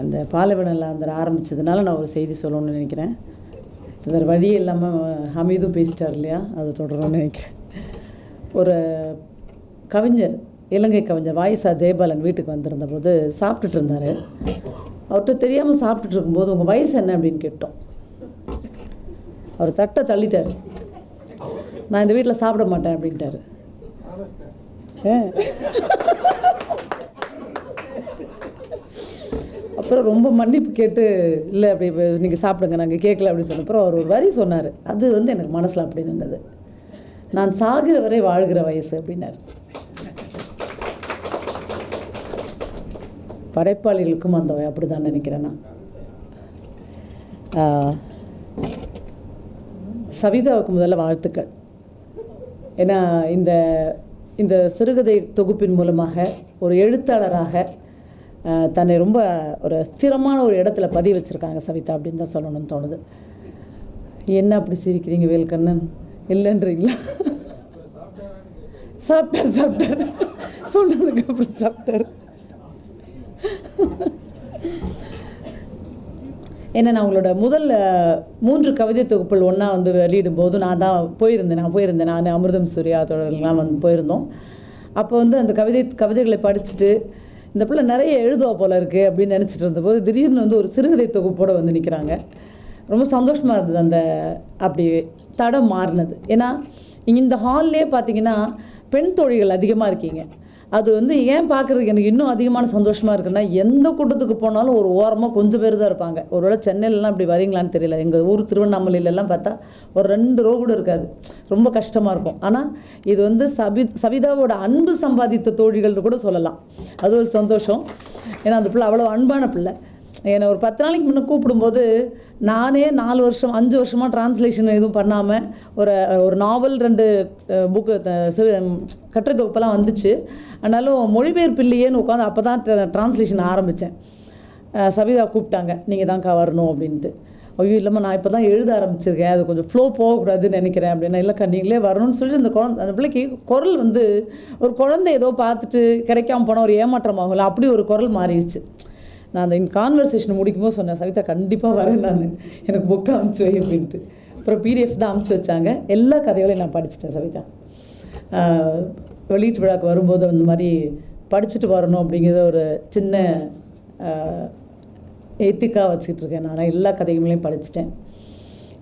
அந்த பாலைவனத்தில் அந்த ஆரம்பித்ததுனால நான் ஒரு செய்தி சொல்லணும்னு நினைக்கிறேன். வேறு வழி இல்லாமல் ஹமீதும் பேசிட்டார் இல்லையா? அது தொடரணும்னு நினைக்கிறேன். ஒரு கவிஞர் இலங்கை கவிஞர் வாயிசா ஜெயபாலன் வீட்டுக்கு வந்திருந்த போது சாப்பிட்டுட்டு இருந்தார். அவர்கிட்ட தெரியாமல் சாப்பிட்டுட்டு இருக்கும்போது உங்கள் வயசு என்ன அப்படின்னு கேட்டோம். அவர் தட்டை தள்ளிட்டார். நான் இந்த வீட்டில் சாப்பிட மாட்டேன் அப்படின்ட்டாரு. அப்புறம் ரொம்ப மன்னிப்பு கேட்டு இல்லை அப்படி நீங்கள் சாப்பிடுங்க நாங்கள் கேட்கல அப்படின்னு சொன்ன அப்புறம் அவர் ஒரு வரி சொன்னார். அது வந்து எனக்கு மனசில் அப்படி நின்றது நான் சாகிற வரை வாழ்கிற வயசு அப்படின்னார். படைப்பாளிகளுக்கும் அந்த அப்படி தான் நினைக்கிறேன் நான். சவிதாவுக்கு முதல்ல வாழ்த்துக்கள். ஏன்னா இந்த இந்த சிறுகதை தொகுப்பின் மூலமாக ஒரு எழுத்தாளராக தன்னை ரொம்ப ஒரு ஸ்திரமான ஒரு இடத்துல பதிய வச்சுருக்காங்க சவிதா அப்படின்னு தான் சொல்லணும்னு தோணுது. என்ன அப்படி சிரிக்கிறீங்க வேல்கண்ணன்? இல்லைன்றீங்களா? சாப்பிட்டார் சாப்பிட்டார். சொன்னதுக்கு அப்புறம் சாப்பிட்டார். ஏன்னா நான் உங்களோட முதல் மூன்று கவிதை தொகுப்புகள் ஒன்றா வந்து வெளியிடும் போது நான் தான் போயிருந்தேன். நான் போயிருந்தேன். நான் அமிர்தம் சூர்யா தொடர்லாம் வந்து போயிருந்தோம். அப்போ வந்து அந்த கவிதை கவிதைகளை படிச்சுட்டு இந்த பிள்ளை நிறைய எழுதுவா போல இருக்குது அப்படின்னு நினச்சிட்டு இருந்தபோது திடீர்னு வந்து ஒரு சிறுகதை தொகுப்போடு வந்து நிற்கிறாங்க ரொம்ப சந்தோஷமாக இருந்தது அந்த அப்படி தடம் மாறினது. ஏன்னா இந்த ஹால்லே பார்த்தீங்கன்னா பெண் தோழிகள் அதிகமாக இருக்கீங்க. அது வந்து ஏன் பார்க்குறதுக்கு எனக்கு இன்னும் அதிகமான சந்தோஷமாக இருக்குன்னா எந்த கூட்டத்துக்கு போனாலும் ஒரு ஓரமாக கொஞ்சம் பேர் தான் இருப்பாங்க. ஒருவேளை சென்னையிலலாம் அப்படி வரீங்களான்னு தெரியல. எங்கள் ஊர் திருவண்ணாமலையிலலாம் பார்த்தா ஒரு ரெண்டு ரோ கூட இருக்காது. ரொம்ப கஷ்டமாக இருக்கும். ஆனால் இது வந்து சபி சபிதாவோட அன்பு சம்பாதித்த தோழிகள்னு கூட சொல்லலாம். அது ஒரு சந்தோஷம். ஏன்னா அந்த பிள்ளை அவ்வளோ அன்பான பிள்ளை. என்னை ஒரு பத்து நாளைக்கு முன்னே கூப்பிடும்போது நானே நாலு வருஷம் அஞ்சு வருஷமாக டிரான்ஸ்லேஷன் எதுவும் பண்ணாமல் ஒரு ஒரு நாவல் ரெண்டு புக்கு சிறு ம், கட்டுரை தொகுப்பெல்லாம் வந்துச்சு. ஆனாலும் மொழிபெயர்ப்பு இல்லையேன்னு உட்காந்து அப்போ தான் டிரான்ஸ்லேஷன் ஆரம்பித்தேன் சவிதா கூப்பிட்டாங்க நீங்கள் தான்க்கா வரணும் அப்படின்ட்டு. ஐயோ இல்லைம்மா நான் இப்போ தான் எழுத ஆரம்பிச்சிருக்கேன். அது கொஞ்சம் ஃப்ளோ போகக்கூடாதுன்னு நினைக்கிறேன். அப்படின்னா இல்லைக்கா நீங்களே வரணும்னு சொல்லி அந்த குழந்தை அந்த பிள்ளைக்கு குரல் வந்து ஒரு குழந்தை ஏதோ பார்த்துட்டு கிடைக்காம போனால் ஒரு ஏமாற்றமாகல அப்படி ஒரு குரல் மாறிடுச்சு. நான் அந்த கான்வர்சேஷனை முடிக்கும்போது சொன்னேன் சவிதா கண்டிப்பாக வரேன் நான். எனக்கு புக்கு அமுச்சு வை அப்படின்ட்டு. அப்புறம் பிடிஎஃப் தான் அமுச்சு வச்சாங்க. எல்லா கதைகளையும் நான் படிச்சிட்டேன் சவிதா. வெளியீட்டு விழாக்கு வரும்போது அந்த மாதிரி படிச்சுட்டு வரணும் அப்படிங்கிறத ஒரு சின்ன எத்திக்காக வச்சுக்கிட்டு இருக்கேன் நான். எல்லா கதைகளையும் படிச்சிட்டேன்.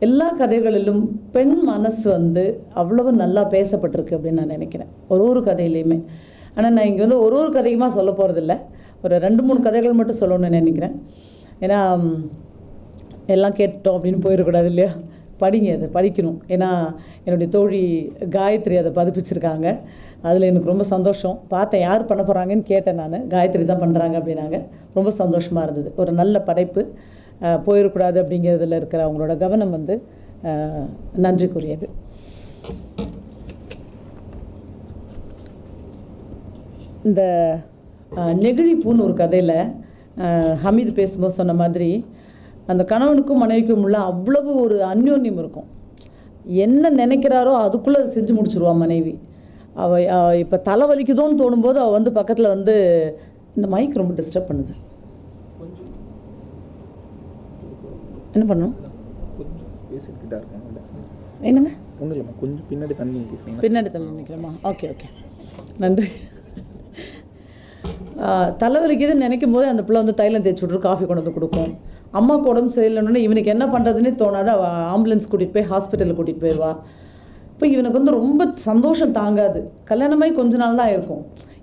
எல்லா கதைகளிலும் பெண் மனசு வந்து அவ்வளவு நல்லா பேசப்பட்டிருக்கு அப்படின்னு நான் நினைக்கிறேன். ஒரு ஒரு கதையிலையுமே. ஆனால் நான் இங்கே வந்து ஒரு ஒரு கதையுமா சொல்ல போகிறதில்ல ஒரு ரெண்டு மூணு கதைகள் மட்டும் சொல்லணும்னு நினைக்கிறேன். ஏன்னா எல்லாம் கேட்டோம் அப்படின்னு போயிடக்கூடாது இல்லையா? படிங்க அதை படிக்கணும். ஏன்னா என்னுடைய தோழி காயத்ரி அதை பதிப்பிச்சிருக்காங்க. அதில் எனக்கு ரொம்ப சந்தோஷம். பார்த்தேன் யார் பண்ண போகிறாங்கன்னு கேட்டேன் நான். காயத்ரி தான் பண்ணுறாங்க அப்படின்னாங்க. ரொம்ப சந்தோஷமாக இருந்தது. ஒரு நல்ல படைப்பு போயிடக்கூடாது அப்படிங்கிறதுல இருக்கிற அவங்களோட கவனம் வந்து நன்றிக்குரியது. இந்த நெகிழிப்பூன்னு ஒரு கதையில் ஹமீது பேசும்போது சொன்ன மாதிரி அந்த கணவனுக்கும் மனைவிக்கும் உள்ள அவ்வளவு ஒரு அந்யோன்யம் இருக்கும். என்ன நினைக்கிறாரோ அதுக்குள்ளே அதை செஞ்சு முடிச்சிருவா மனைவி. அவ இப்போ தலை வலிக்குதோன்னு தோணும்போது அவள் வந்து பக்கத்தில் வந்து இந்த மைக் ரொம்ப டிஸ்டர்ப் பண்ணுது. என்ன இருக்காங்க என்னங்க? ஒன்றும் இல்லைம்மா கொஞ்சம் பின்னாடி தண்ணி பின்னாடி தள்ளி நிற்கிறோமா ஓகே ஓகே. நன்றி. தலைவலிக்குதுன்னு நினைக்கும் போது அந்த பிள்ளை வந்து தைலம் தேய்ச்சி விட்ரு காஃபி கொண்டு வந்து கொடுக்கும். அம்மாவுக்கு உடம்பு சரியில்லைன்னு இவனுக்கு என்ன பண்ணுறதுன்னே தோணாது. அவள் ஆம்புலன்ஸ் கூட்டிகிட்டு போய் ஹாஸ்பிட்டலில் கூட்டிகிட்டு போயிடுவா இப்போ இவனுக்கு வந்து ரொம்ப சந்தோஷம் தாங்காது. கல்யாணமாகி கொஞ்ச நாள் தான் இருக்கும்.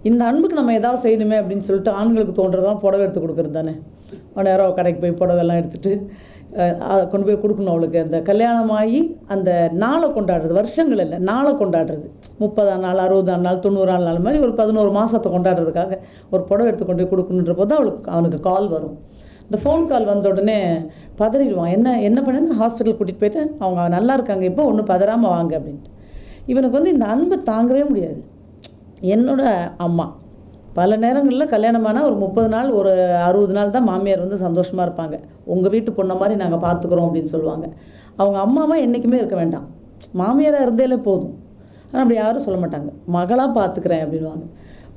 இந்த அன்புக்கு நம்ம ஏதாவது செய்யணுமே அப்படின்னு சொல்லிட்டு ஆண்களுக்கு தோன்றதான் புடவை எடுத்து கொடுக்குறது தானே. நேரம் கடைக்கு போய் புடவைல்லாம் எடுத்துகிட்டு கொண்டு போய் கொடுக்கணும் அவளுக்கு. அந்த கல்யாணமாகி அந்த நாளை கொண்டாடுறது வருஷங்கள் இல்லை நாளை கொண்டாடுறது. முப்பதாம் நாள் அறுபதாம் நாள் தொண்ணூறாம் நாள் மாதிரி ஒரு பதினோரு மாதத்தை கொண்டாடுறதுக்காக ஒரு புடவை எடுத்து கொண்டு போய் கொடுக்கணுன்ற போது அவளுக்கு அவனுக்கு கால் வரும். இந்த ஃபோன் கால் வந்த உடனே பதறிடுவான். என்ன என்ன பண்ணேன்னு ஹாஸ்பிட்டல் கூட்டிகிட்டு போயிட்டு அவங்க நல்லா இருக்காங்க இப்போ ஒன்றும் பதறாமல் வாங்க அப்படின்ட்டு. இவனுக்கு வந்து இந்த அன்பை தாங்கவே முடியாது. என்னோட அம்மா பல நேரங்களில் கல்யாணமானால் ஒரு முப்பது நாள் ஒரு அறுபது நாள் தான் மாமியார் வந்து சந்தோஷமாக இருப்பாங்க. உங்கள் வீட்டு பொண்ணை மாதிரி நாங்கள் பார்த்துக்குறோம் அப்படின்னு சொல்லுவாங்க. அவங்க அம்மாவை என்றைக்குமே இருக்க வேண்டாம். மாமியாராக இருந்தேலே போதும். ஆனால் அப்படி யாரும் சொல்ல மாட்டாங்க. மகளாக பார்த்துக்கிறேன் அப்படின்வாங்க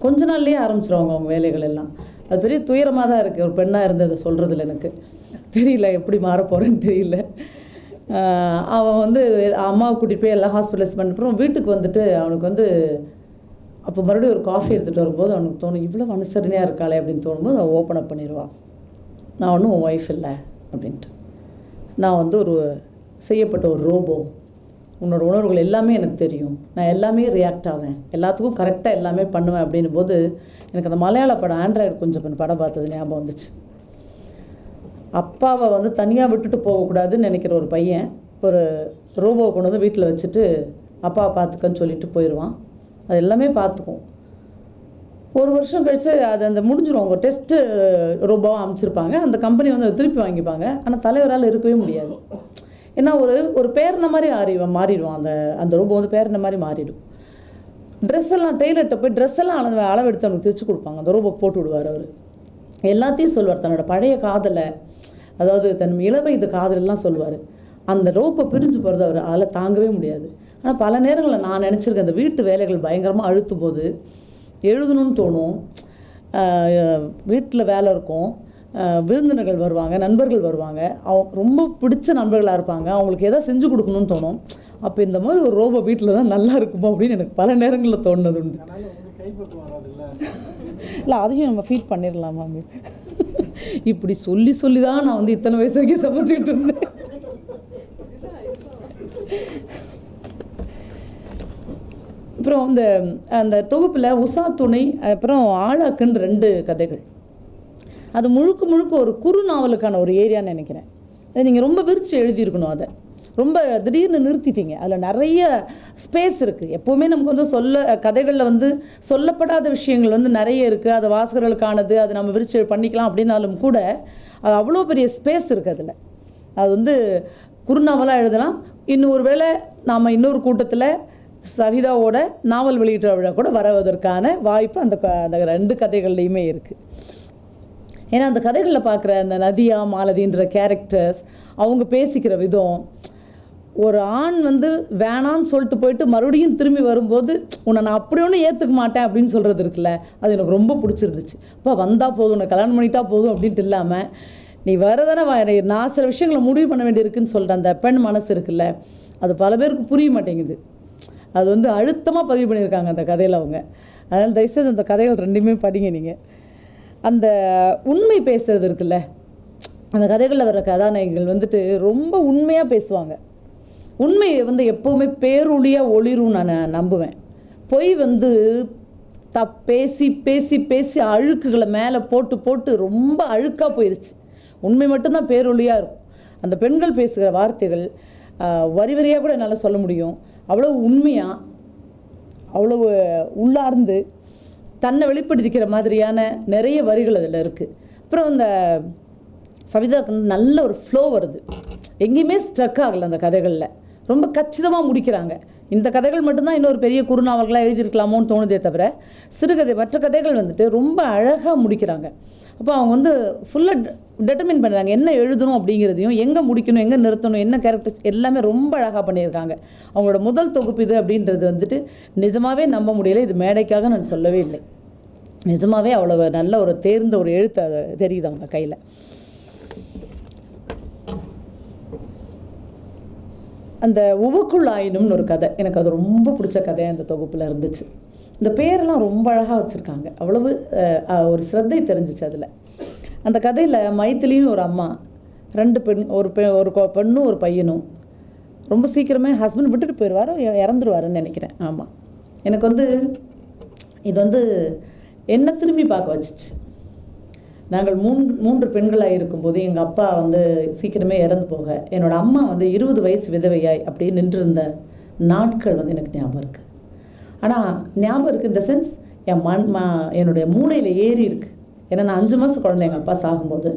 கொஞ்ச நாள்லேயே ஆரம்பிச்சிருவாங்க அவங்க வேலைகள் எல்லாம். அது பெரிய துயரமாக தான் இருக்குது ஒரு பெண்ணாக இருந்ததை சொல்கிறதுல எனக்கு. தெரியல எப்படி மாற போகிறேன்னு தெரியல. அவன் வந்து அம்மாவை கூட்டிகிட்டு போய் எல்லாம் ஹாஸ்பிட்டலைஸ் பண்ணப்புறம் வீட்டுக்கு வந்துட்டு அவனுக்கு வந்து அப்போ மறுபடியும் ஒரு காஃபி எடுத்துகிட்டு வரும்போது அவனுக்கு தோணும் இவ்வளோ அனுசரணையாக இருக்காளே அப்படின்னு தோணும்போது அவள் ஓப்பன் அப் பண்ணிடுவான் நான் ஒன்றும் உன் ஒய்ஃப் இல்லை அப்படின்ட்டு. நான் வந்து ஒரு செய்யப்பட்ட ஒரு ரோபோ உன்னோட உணர்வுகள் எல்லாமே எனக்கு தெரியும். நான் எல்லாமே ரியாக்ட் ஆவேன். எல்லாத்துக்கும் கரெக்டாக எல்லாமே பண்ணுவேன் அப்படின்னும் போது எனக்கு அந்த மலையாள படம் ஆண்ட்ராய்டு கொஞ்சம் கொஞ்சம் படம் பார்த்தது ஞாபகம் வந்துச்சு. அப்பாவை வந்து தனியாக விட்டுட்டு போகக்கூடாதுன்னு நினைக்கிற ஒரு பையன் ஒரு ரோபோவை கொண்டு வந்து வீட்டில் வச்சுட்டு அப்பாவை பார்த்துக்கன்னு சொல்லிட்டு போயிடுவான் அது எல்லாமே பார்த்துக்கும் ஒரு வருஷம் கழிச்சு அது அந்த முடிஞ்சிடும் அவங்க டெஸ்ட்டு ரூபாவும் அமைச்சிருப்பாங்க. அந்த கம்பெனி வந்து அதை திருப்பி வாங்கிப்பாங்க. ஆனால் தலைவரால் இருக்கவே முடியாது. ஏன்னா ஒரு ஒரு பேரின மாதிரி ஆறி மாறிடும். அந்த அந்த ரோபோ வந்து பேரின மாதிரி மாறிடும். ட்ரெஸ் எல்லாம் டெய்லர்கிட்ட போய் ட்ரெஸ் எல்லாம் அளவு அளவெடுத்து அவனுக்கு தைச்சு கொடுப்பாங்க. அந்த ரோபோ போட்டு விடுவார் அவர். எல்லாத்தையும் சொல்வார் தன்னோட பழைய காதலை அதாவது தன் இளவயது காதலெல்லாம் சொல்லுவார். அந்த ரோப்பை பிரிஞ்சு போகிறது அவர் அதில் தாங்கவே முடியாது. ஆனால் பல நேரங்களில் நான் நினச்சிருக்கேன் அந்த வீட்டு வேலைகள் பயங்கரமாக அழுத்தும் போது எழுதணும்னு தோணும். வீட்டில் வேலை இருக்கும். விருந்தினர்கள் வருவாங்க நண்பர்கள் வருவாங்க. அவங்க ரொம்ப பிடிச்ச நண்பர்களாக இருப்பாங்க. அவங்களுக்கு எதாவது செஞ்சு கொடுக்கணும்னு தோணும். அப்போ இந்த மாதிரி ஒரு ரோபோ வீட்டில் தான் நல்லா இருக்குமா அப்படின்னு எனக்கு பல நேரங்களில் தோணுது உண்டு. இல்லை அதையும் நம்ம ஃபீட் பண்ணிடலாமா இப்படி சொல்லி சொல்லி தான் நான் வந்து இத்தனை வயசு வரைக்கும் சமைச்சிக்கிட்டு இருந்தேன். அப்புறம் இந்த அந்த தொகுப்பில் உஷா துணை அப்புறம் ஆழாக்குன்னு ரெண்டு கதைகள். அது முழுக்க முழுக்க ஒரு குறு நாவலுக்கான ஒரு ஏரியான்னு நினைக்கிறேன். நீங்கள் ரொம்ப விரித்து எழுதியிருக்கணும் அதை. ரொம்ப திடீர்னு நிறுத்திட்டீங்க. அதில் நிறைய ஸ்பேஸ் இருக்குது எப்போவுமே நமக்கு வந்து சொல்ல கதைகளில் வந்து சொல்லப்படாத விஷயங்கள் வந்து நிறைய இருக்குது அது வாசகர்களுக்கானது அது நம்ம விரிச்சு பண்ணிக்கலாம் அப்படின்னாலும் கூட அது அவ்வளோ பெரிய ஸ்பேஸ் இருக்குது அதில். அது வந்து குறுநாவலாக எழுதலாம். இன்னும் ஒரு வேளை நாம் இன்னொரு கூட்டத்தில் சவிதாவோட நாவல் வெளியிட்ட விழா கூட வரவதற்கான வாய்ப்பு அந்த அந்த ரெண்டு கதைகள்லையுமே இருக்குது ஏன்னா அந்த கதைகளில் பார்க்குற அந்த நதியா மாலதின்ற கேரக்டர்ஸ் அவங்க பேசிக்கிற விதம் ஒரு ஆண் வந்து வேணான்னு சொல்லிட்டு போயிட்டு மறுபடியும் திரும்பி வரும்போது உன்னை நான் அப்படி ஒன்றும் ஏற்றுக்க மாட்டேன் அப்படின்னு சொல்கிறது இருக்குல்ல அது எனக்கு ரொம்ப பிடிச்சிருந்துச்சு. இப்போ வந்தால் போதும் உன்னை கல்யாணம் பண்ணிட்டா போதும் அப்படின்ட்டு இல்லாமல் நீ வரதானே நான் சில விஷயங்களை முடிவு பண்ண வேண்டியிருக்குன்னு சொல்கிற அந்த பெண் மனசு இருக்குல்ல அது பல பேருக்கு புரிய மாட்டேங்குது. அது வந்து அழுத்தமாக பதிவு பண்ணியிருக்காங்க அந்த கதையில் அவங்க. அதனால் தயவுசெய்து அந்த கதைகள் ரெண்டுமே படிங்க நீங்கள் அந்த உண்மை பேசுறது இருக்குல்ல அந்த கதைகளில் வர கதாநாயகிகள் வந்துட்டு ரொம்ப உண்மையாக பேசுவாங்க. உண்மையை வந்து எப்போவுமே பேரொழியாக ஒளிரும் நான் நம்புவேன். பொய் வந்து த பேசி பேசி பேசி அழுக்குகளை மேலே போட்டு போட்டு ரொம்ப அழுக்காக போயிடுச்சு உண்மை மட்டும்தான் பேரொழியாக இருக்கும். அந்த பெண்கள் பேசுகிற வார்த்தைகள் வரி வரியாக கூட என்னால் சொல்ல முடியும். அவ்வளோ உண்மையாக அவ்வளவு உள்ளார்ந்து தன்னை வெளிப்படுத்திக்கிற மாதிரியான நிறைய வரிகள் அதில் இருக்குது அப்புறம் இந்த சவிதாக்கு நல்ல ஒரு ஃப்ளோ வருது. எங்கேயுமே ஸ்ட்ரக் ஆகலை அந்த கதைகளில். ரொம்ப கச்சிதமாக முடிக்கிறாங்க. இந்த கதைகள் மட்டும்தான் இன்னொரு பெரிய குறுநாவல்களாக எழுதியிருக்கலாமோன்னு தோணுதே தவிர சிறுகதை மற்ற கதைகள் வந்துட்டு ரொம்ப அழகாக முடிக்கிறாங்க. அப்போ அவங்க வந்து ஃபுல்லாக டெட்டர்மின் பண்ணுறாங்க என்ன எழுதணும் அப்படிங்கிறதையும் எங்கே முடிக்கணும் எங்கே நிறுத்தணும் என்ன கேரக்டர்ஸ் எல்லாமே ரொம்ப அழகாக பண்ணியிருக்காங்க. அவங்களோட முதல் தொகுப்பு இது அப்படின்றது வந்துட்டு நிஜமாகவே நம்ப முடியலை இது மேடைக்காக நான் சொல்லவே இல்லை. நிஜமாகவே அவ்வளோ நல்ல ஒரு தேர்ந்த ஒரு எழுத்து தெரியுது அவங்க கையில். அந்த உவக்குள் ஆயினும்னு ஒரு கதை. எனக்கு அது ரொம்ப பிடிச்ச கதையாக அந்த தொகுப்பில் இருந்துச்சு. இந்த பேரெல்லாம் ரொம்ப அழகாக வச்சுருக்காங்க. அவ்வளவு ஒரு சிரத்தை தெரிஞ்சிச்சு அதில். அந்த கதையில் மைத்திலின்னு ஒரு அம்மா ரெண்டு பெண் ஒரு பெ ஒரு பெண்ணும் ஒரு பையனும் ரொம்ப சீக்கிரமே ஹஸ்பண்ட் விட்டுட்டு போயிடுவார் இறந்துருவாருன்னு நினைக்கிறேன். ஆமாம் எனக்கு வந்து இது வந்து என்ன திரும்பி பார்க்க வச்சுச்சு. நாங்கள் மூன்று மூன்று பெண்களாக இருக்கும்போது எங்கள் அப்பா வந்து சீக்கிரமே இறந்து போக என்னோடய அம்மா வந்து இருபது வயசு விதவையாய் அப்படியே நின்றிருந்த நாட்கள் வந்து எனக்கு ஞாபகம் இருக்குது ஆனால் ஞாபகம் இருக்குது இந்த சென்ஸ் என் மண் மா என்னுடைய மூளையில் ஏறி இருக்கு. ஏன்னா நான் அஞ்சு மாதம் குழந்தை எங்கள் அப்பா சாகும்போது.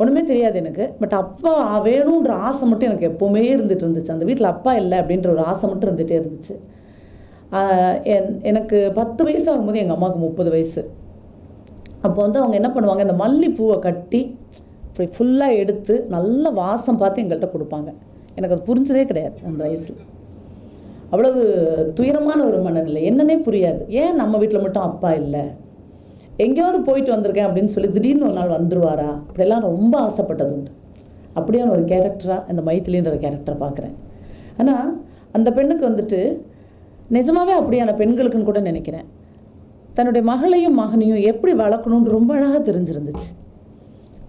ஒன்றுமே தெரியாது எனக்கு. பட் அப்பா வேணுன்ற ஆசை மட்டும் எனக்கு எப்போவுமே இருந்துட்டு இருந்துச்சு. அந்த வீட்டில் அப்பா இல்லை அப்படின்ற ஒரு ஆசை மட்டும் இருந்துகிட்டே இருந்துச்சு. என் எனக்கு பத்து வயசு ஆகும்போது எங்கள் அம்மாவுக்கு முப்பது வயசு. அப்போ வந்து அவங்க என்ன பண்ணுவாங்க இந்த மல்லிப்பூவை கட்டி இப்படி ஃபுல்லாக எடுத்து நல்ல வாசம் பார்த்து எங்கள்கிட்ட கொடுப்பாங்க. எனக்கு அது புரிஞ்சதே கிடையாது அந்த வயசில். அவ்வளவு துயரமான ஒரு மனநிலை. என்னன்னே புரியாது. ஏன் நம்ம வீட்டில் மட்டும் அப்பா இல்லை? எங்கேயாவது போயிட்டு வந்திருக்கேன் அப்படின்னு சொல்லி திடீர்னு ஒரு நாள் வந்துருவாரா? அப்படிலாம் ரொம்ப ஆசைப்பட்டது உண்டு. அப்படியான ஒரு கேரக்டராக இந்த மைத்திலின்ற கேரக்டரை பார்க்குறேன் ஆனால் அந்த பெண்ணுக்கு வந்துட்டு நிஜமாகவே அப்படியான பெண்களுக்குன்னு கூட நினைக்கிறேன். தன்னுடைய மகளையும் மகனையும் எப்படி வளர்க்கணும்னு ரொம்ப அழகாக தெரிஞ்சிருந்துச்சு.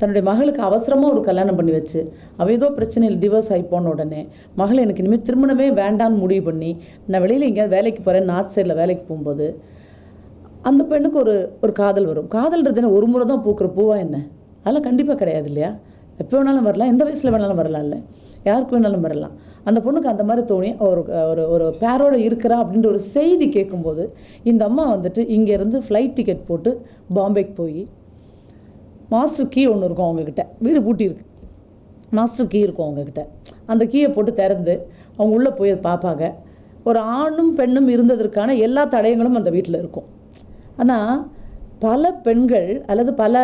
தன்னுடைய மகளுக்கு அவசரமாக ஒரு கல்யாணம் பண்ணி வச்சு அவள் ஏதோ பிரச்சனையில் டிவோர்ஸ் ஆகி போன உடனே மகள் எனக்கு இனிமேல் திருமணமே வேண்டான்னு முடிவு பண்ணி நான் வெளியில் எங்கேயாவது வேலைக்கு போகிறேன் நார்த் சைடில் வேலைக்கு போகும்போது அந்த பெண்ணுக்கு ஒரு ஒரு காதல் வரும். காதல்ன்றது என்ன ஒரு முறை தான் பூக்கிற பூவா என்ன? அதெல்லாம் கண்டிப்பாக கிடையாது இல்லையா? எப்போ வேணாலும் வரலாம். எந்த வயசில் வேணாலும் வரலாம் இல்லை. யாருக்கு வேணாலும் வரலாம். அந்த பொண்ணுக்கு அந்த மாதிரி தோணி ஒரு ஒரு ஒரு பேரோட இருக்கிறா அப்படின்ற ஒரு செய்தி கேட்கும்போது இந்த அம்மா வந்துட்டு இங்கேருந்து ஃப்ளைட் டிக்கெட் போட்டு பாம்பேக்கு போய் மாஸ்டர் கீ ஒன்று இருக்கும் அவங்கக்கிட்ட வீடு பூட்டி இருக்கு மாஸ்டர் கீ இருக்கும் அவங்கக்கிட்ட அந்த கீயை போட்டு திறந்து அவங்க உள்ளே போய் அதை பார்ப்பாங்க. ஒரு ஆணும் பெண்ணும் இருந்ததற்கான எல்லா தடயங்களும் அந்த வீட்டில் இருக்கும். ஆனால் பல பெண்கள் அல்லது பல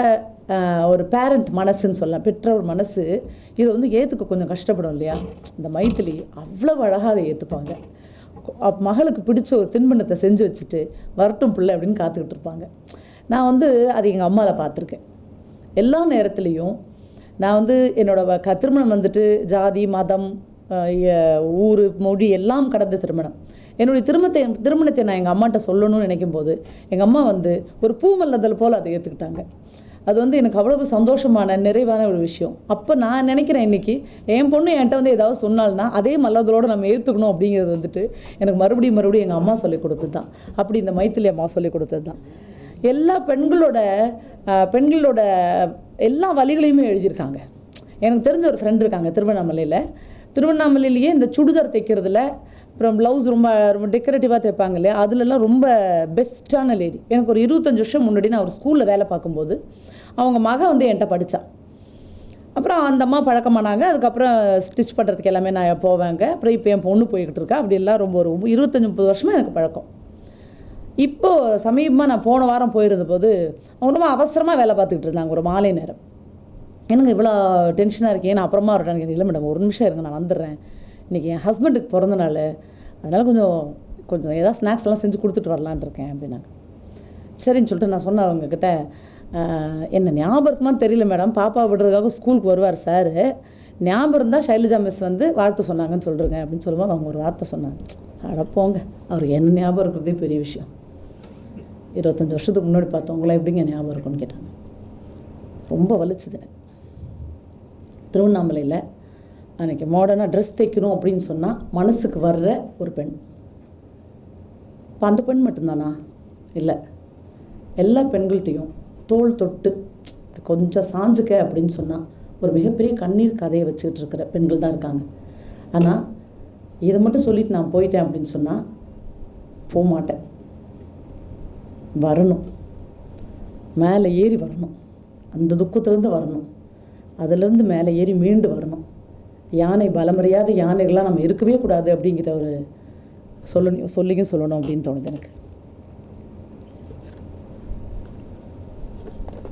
ஒரு பேரண்ட் மனசுன்னு சொல்லலாம். பெற்றோர் மனசு இதை வந்து ஏற்றுக்க கொஞ்சம் கஷ்டப்படும் இல்லையா? இந்த மைத்திலி அவ்வளோ அழகாக அதை ஏற்றுப்பாங்க மகளுக்கு பிடிச்ச ஒரு தின்பண்டத்தை செஞ்சு வச்சுட்டு வரட்டும் பிள்ளை அப்படின்னு காத்துக்கிட்டு இருப்பாங்க. நான் வந்து அது எங்கள் அம்மாவில் பார்த்துருக்கேன். எல்லா நேரத்துலேயும் நான் வந்து என்னோட வ- க திருமணம் வந்துட்டு ஜாதி மதம் ஊர் மொழி எல்லாம் கடந்த திருமணம். என்னுடைய திருமணத்தை திருமணத்தை நான் எங்கள் அம்மாட்ட சொல்லணும்னு நினைக்கும் போது எங்கள் அம்மா வந்து ஒரு பூ மல்லதல் போல் அதை ஏற்றுக்கிட்டாங்க அது வந்து எனக்கு அவ்வளவு சந்தோஷமான நிறைவான ஒரு விஷயம். அப்போ நான் நினைக்கிறேன் இன்னைக்கு என் பொண்ணு என்கிட்ட வந்து ஏதாவது சொன்னால்னா அதே மல்லதலோடு நம்ம ஏற்றுக்கணும் அப்படிங்கிறது வந்துட்டு எனக்கு மறுபடியும் மறுபடியும் எங்கள் அம்மா சொல்லி கொடுத்தது தான் அப்படி இந்த மைத்திலி அம்மா சொல்லி கொடுத்தது தான் எல்லா பெண்களோட பெண்களோட எல்லா வழிகளையுமே எழுதியிருக்காங்க. எனக்கு தெரிஞ்ச ஒரு ஃப்ரெண்ட் இருக்காங்க திருவண்ணாமலையில். திருவண்ணாமலையிலேயே இந்த சுடிதார் தைக்கிறதுல அப்புறம் ப்ளவுஸ் ரொம்ப ரொம்ப டெக்கரேட்டிவாக தைப்பாங்க இல்லையா? அதுலலாம் ரொம்ப பெஸ்ட்டான லேடி எனக்கு ஒரு இருபத்தஞ்சி வருஷம் முன்னாடி நான் ஒரு ஸ்கூலில் வேலை பார்க்கும்போது அவங்க மகன் வந்து என்கிட்ட படித்தான் அப்புறம் அந்த அம்மா பழக்கமானாங்க. அதுக்கப்புறம் ஸ்டிச் பண்ணுறதுக்கு எல்லாமே நான் போவாங்க. அப்புறம் இப்போ என் பொண்ணு போய்கிட்டு இருக்கா. அப்படி எல்லாம் ரொம்ப ஒரு இருபத்தஞ்சி முப்பது வருஷமாக எனக்கு பழக்கம். இப்போது சமீபமாக நான் போன வாரம் போயிருந்த போது அவங்க ரொம்ப அவசரமாக வேலை பார்த்துக்கிட்டு இருந்தாங்க ஒரு மாலை நேரம். எனக்கு இவ்வளோ டென்ஷனாக இருக்கேன் நான் அப்புறமா வரேன் இல்லை மேடம் ஒரு நிமிஷம் இருங்க நான் வந்துடுறேன். இன்றைக்கி என் ஹஸ்பண்டுக்கு பிறந்த நாள் அதனால் கொஞ்சம் கொஞ்சம் ஏதாவது ஸ்நாக்ஸ் எல்லாம் செஞ்சு கொடுத்துட்டு வரலான்னு இருக்கேன் அப்படின்னாங்க. சரின்னு சொல்லிட்டு நான் சொன்னேன் அவங்கக்கிட்ட என்ன ஞாபகம் இருக்குமான்னு தெரியல மேடம். பாப்பா விடுறதுக்காக ஸ்கூலுக்கு வருவார் சார். ஞாபகம் இருந்தால் ஷைலஜா மிஸ் வந்து வாழ்த்து சொன்னாங்கன்னு சொல்கிறேங்க அப்படின்னு சொல்லும்போது அவங்க ஒரு வார்த்தை சொன்னாங்க. அட போங்க அவருக்கு என்ன ஞாபகம் இருக்கிறதே பெரிய விஷயம். இருபத்தஞ்சி வருஷத்துக்கு முன்னாடி பார்த்தவங்களாம் எப்படிங்க ஞாபகம் இருக்கும்னு கேட்டாங்க. ரொம்ப வலிச்சுது எனக்கு. திருவண்ணாமலையில் அன்றைக்கி மாடர்னாக ட்ரெஸ் தைக்கணும் அப்படின்னு சொன்னால் மனசுக்கு வர்ற ஒரு பெண். இப்போ அந்த பெண் மட்டும்தானா? இல்லை. எல்லா பெண்கள்கிட்டையும் தோல் தொட்டு கொஞ்சம் சாஞ்சுக்க அப்படின்னு சொன்னால் ஒரு மிகப்பெரிய கண்ணீர் கதையை வச்சுக்கிட்டு இருக்கிற பெண்கள் தான் இருக்காங்க. ஆனால் இதை மட்டும் சொல்லிட்டு நான் போயிட்டேன் அப்படின்னு சொன்னால் போக மாட்டேன் வரணும். மேலே ஏறி வரணும். அந்த துக்கத்துலேருந்து வரணும். அதுலேருந்து மேலே ஏறி மீண்டு வரணும். யானை பலமறியாத யானைகள்லாம் நம்ம இருக்கவே கூடாது அப்படிங்கிற ஒரு சொல்லணும் சொல்லியும் சொல்லணும் அப்படின்னு தோணுது எனக்கு.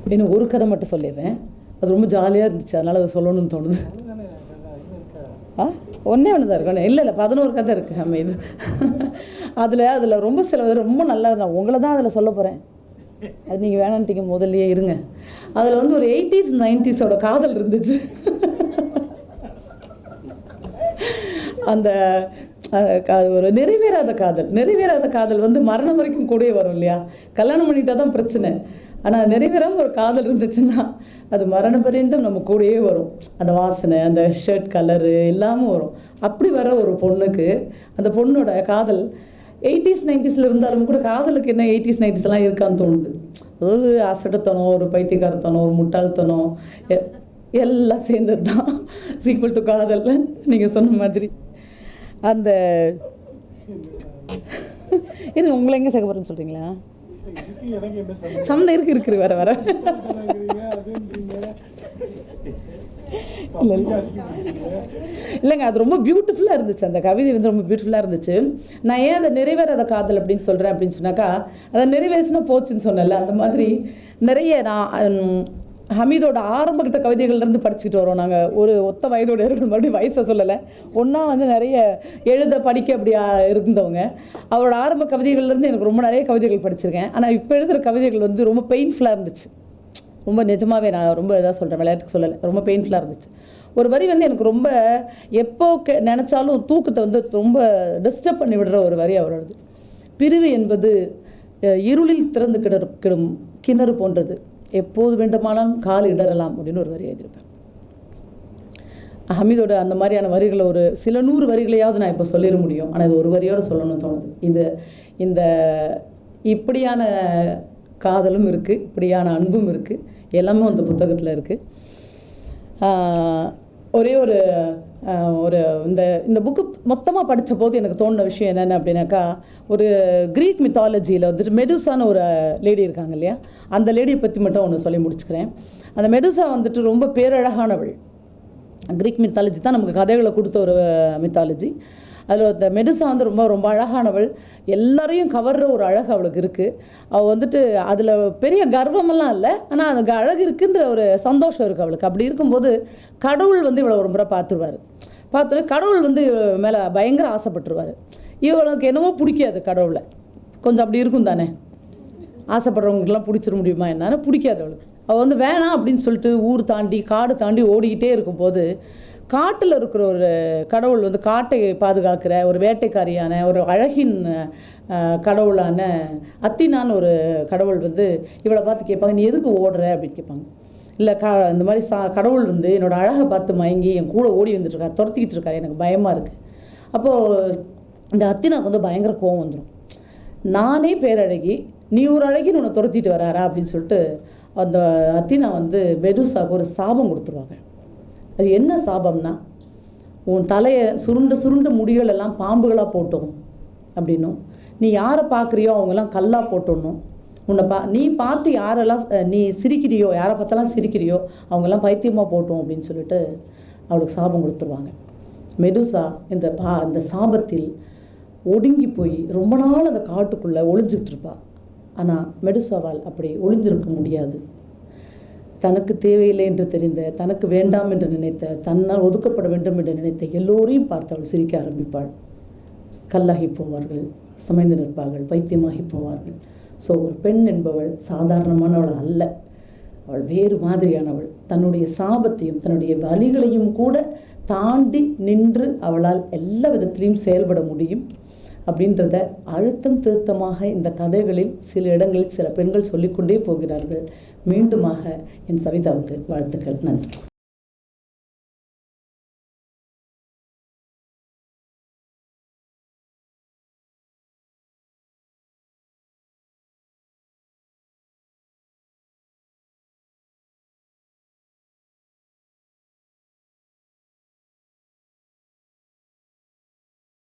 இன்னும் ஒரு கதை மட்டும் சொல்லிடுறேன். அது ரொம்ப ஜாலியாக இருந்துச்சு. அதனால் அதை சொல்லணும்னு தோணுது. ஆ? ஒன்றே ஒன்று தான் இருக்கணும். இல்லை இல்லை பதினோரு கதை இருக்குது நம்ம இது அதில் அதில் ரொம்ப சில ரொம்ப நல்லா இருந்தால் உங்களை தான் அதில் சொல்ல போகிறேன் அது நீங்கள் வேணான்ட்டீங்க முதல்லயே இருங்க. அதில் வந்து ஒரு எயிட்டிஸ் நைன்டிஸோட காதல் இருந்துச்சு. அந்த ஒரு நிறைவேறாத காதல். நிறைவேறாத காதல் வந்து மரணம் வரைக்கும் கூடயே வரும் இல்லையா? கல்யாணம் பண்ணிட்டா தான் பிரச்சனை. ஆனால் நிறைவேறாமல் ஒரு காதல் இருந்துச்சுன்னா அது மரண பரியந்தம் நம்ம கூடயே வரும். அந்த வாசனை அந்த ஷர்ட் கலரு எல்லாமும் வரும். அப்படி வர ஒரு பொண்ணுக்கு அந்த பொண்ணோட காதல் எயிட்டிஸ் நைன்டிஸில் இருந்தாலும் கூட காதலுக்கு என்ன எயிட்டிஸ் நைன்டிஸ்லாம் இருக்கான்னு தோணுது ஒரு அசட்டத்தனம் ஒரு பைத்தியக்காரத்தனம் ஒரு முட்டாள்தனம் எ- எல்லாம் சேர்ந்தது தான் சீக்வல் டு காதல் நீங்கள் சொன்ன மாதிரி அந்த இருங்க உங்களை எங்கே சேர்க்க போகிறேன்னு சொல்கிறீங்களா சம்மந்தம் இருக்கு இருக்கு வர வர இல்லை இல்லைங்க அது ரொம்ப பியூட்டிஃபுல்லாக இருந்துச்சு. அந்த கவிதை வந்து ரொம்ப பியூட்டிஃபுல்லாக இருந்துச்சு. நான் ஏன் அதை நிறைவேறாத காதல் அப்படின்னு சொல்கிறேன் அப்படின்னு சொன்னாக்கா அதை நிறைவேறிச்சுன்னா போச்சுன்னு சொன்னேன்ல அந்த மாதிரி நிறைய நான் ஹமீதோட ஆரம்பகட்ட கவிதைகள்லேருந்து படிச்சுக்கிட்டு வரோம் நாங்கள் ஒரு ஒத்த வயதோட இருக்கிற மறுபடியும் வயசை சொல்லலை. ஒன்றா வந்து நிறைய எழுத படிக்க அப்படியா இருந்தவங்க. அவரோட ஆரம்ப கவிதைகள்லேருந்து எனக்கு ரொம்ப நிறைய கவிதைகள் படிச்சிருக்கேன். ஆனால் இப்போ எழுதுகிற கவிதைகள் வந்து ரொம்ப பெயின்ஃபுல்லாக இருந்துச்சு. ரொம்ப நிஜமாகவே நான் ரொம்ப இதாக சொல்கிறேன் விளையாட்டுக்கு சொல்லலை. ரொம்ப பெயின்ஃபுல்லாக இருந்துச்சு. ஒரு வரி வந்து எனக்கு ரொம்ப எப்போ கே நினச்சாலும் தூக்கத்தை வந்து ரொம்ப டிஸ்டர்ப் பண்ணி விடுற ஒரு வரி அவரோடது. பிரிவு என்பது இருளில் திறந்து கிடர் கிடும் கிணறு போன்றது. எப்போது வேண்டுமானாலும் கால் இடரலாம் அப்படின்னு ஒரு வரி எழுதியிருப்பேன் ஹமீதோட அந்த மாதிரியான வரிகளை ஒரு சில நூறு வரிகளையாவது நான் இப்போ சொல்லிட முடியும். ஆனால் இது ஒரு வரியோடு சொல்லணும்னு தோணுது. இது இந்த இப்படியான காதலும் இருக்குது இப்படியான அன்பும் இருக்குது எல்லாமே அந்த புத்தகத்தில் இருக்குது ஒரே ஒரு ஒரு இந்த இந்த புக்கு மொத்தமாக படித்த போது எனக்கு தோணுன விஷயம் என்னென்ன அப்படின்னாக்கா ஒரு க்ரீக் மித்தாலஜியில் வந்துட்டு மெடுசான ஒரு லேடி இருக்காங்க இல்லையா? அந்த லேடியை பற்றி மட்டும் ஒன்று சொல்லி முடிச்சுக்கிறேன். அந்த மெடுசா வந்துட்டு ரொம்ப பேரழகானவள். க்ரீக் மித்தாலஜி தான் நமக்கு கதைகளை கொடுத்த ஒரு மித்தாலஜி அதில் அந்த மெடுசா வந்து ரொம்ப ரொம்ப அழகானவள். எல்லாரையும் கவர்ற ஒரு அழகு அவளுக்கு இருக்குது அவள் வந்துட்டு அதில் பெரிய கர்வமெல்லாம் இல்லை. ஆனால் அந்த அழகு இருக்குன்ற ஒரு சந்தோஷம் இருக்குது அவளுக்கு. அப்படி இருக்கும்போது கடவுள் வந்து இவளை ஒரு முறை பார்த்துருவார். பார்த்தோன்னே கடவுள் வந்து மேலே பயங்கர ஆசைப்பட்டுருவார். இவளுக்கு என்னமோ பிடிக்காது கடவுளை. கொஞ்சம் அப்படி இருக்கும் தானே? ஆசைப்படுறவங்களுக்குலாம் பிடிச்சிட முடியுமா என்னன்னு? பிடிக்காது அவளுக்கு. அவள் வந்து வேணாம் அப்படின்னு சொல்லிட்டு ஊர் தாண்டி காடு தாண்டி ஓடிக்கிட்டே இருக்கும்போது காட்டில் இருக்கிற ஒரு கடவுள் வந்து காட்டை பாதுகாக்கிற ஒரு வேட்டைக்காரியான ஒரு அழகின் கடவுளான அத்தினான்னு ஒரு கடவுள் வந்து இவளை பார்த்து கேட்பாங்க நீ எதுக்கு ஓடுற? அப்படின்னு கேட்பாங்க. இல்லை க இந்த மாதிரி சா கடவுள் வந்து என்னோடய அழகை பார்த்து மயங்கி என் கூட ஓடி வந்துட்டுருக்காரு துரத்திக்கிட்டு இருக்காரு எனக்கு பயமாக இருக்குது அப்போது இந்த அத்தினாக்கு வந்து பயங்கர கோவம் வந்துடும் நானே பேரழகி நீ ஒரு அழகின்னு உன்னை துரத்திட்டு வராரா? அப்படின்னு சொல்லிட்டு அந்த அத்தினா வந்து மெதுசாவுக்கு ஒரு சாபம் கொடுத்துருவாங்க. அது என்ன சாபம்னா உன் தலையை சுருண்டு சுருண்டு முடிகளெல்லாம் பாம்புகளாக போட்டோம் அப்படின்னும். நீ யாரை பார்க்குறியோ அவங்கெல்லாம் கல்லாக போட்டணும் உன்னை பா நீ பார்த்து யாரெல்லாம் நீ சிரிக்கிறியோ யாரை பார்த்தாலாம் சிரிக்கிறியோ அவங்கெல்லாம் பைத்தியமாக போட்டோம் அப்படின்னு சொல்லிட்டு அவளுக்கு சாபம் கொடுத்துருவாங்க. மெதுசா இந்த பா இந்த சாபத்தில் ஒடுங்கி போய் ரொம்ப நாள் அந்த காட்டுக்குள்ளே ஒளிஞ்சிக்கிட்டு இருப்பாள் ஆனால் மெடுசாவால் அப்படி ஒளிஞ்சிருக்க முடியாது. தனக்கு தேவையில்லை என்று தெரிந்த தனக்கு வேண்டாம் என்று நினைத்த தன்னால் ஒதுக்கப்பட வேண்டும் என்று நினைத்த எல்லோரையும் பார்த்து அவள் சிரிக்க ஆரம்பிப்பாள். கல்லாகி போவார்கள் சமைந்து நிற்பார்கள் பைத்தியமாகி போவார்கள் ஸோ ஒரு பெண் என்பவள் சாதாரணமானவள் அல்ல. அவள் வேறு மாதிரியானவள். தன்னுடைய சாபத்தையும் தன்னுடைய வலிகளையும் கூட தாண்டி நின்று அவளால் எல்லா விதத்திலையும் செயல்பட முடியும் அப்படின்றத அழுத்தம் திருத்தமாக இந்த கதைகளில் சில இடங்களில் சில பெண்கள் சொல்லிக்கொண்டே போகிறார்கள். மீண்டுமாக என் சவிதாவுக்கு வாழ்த்துக்கள் நன்றி.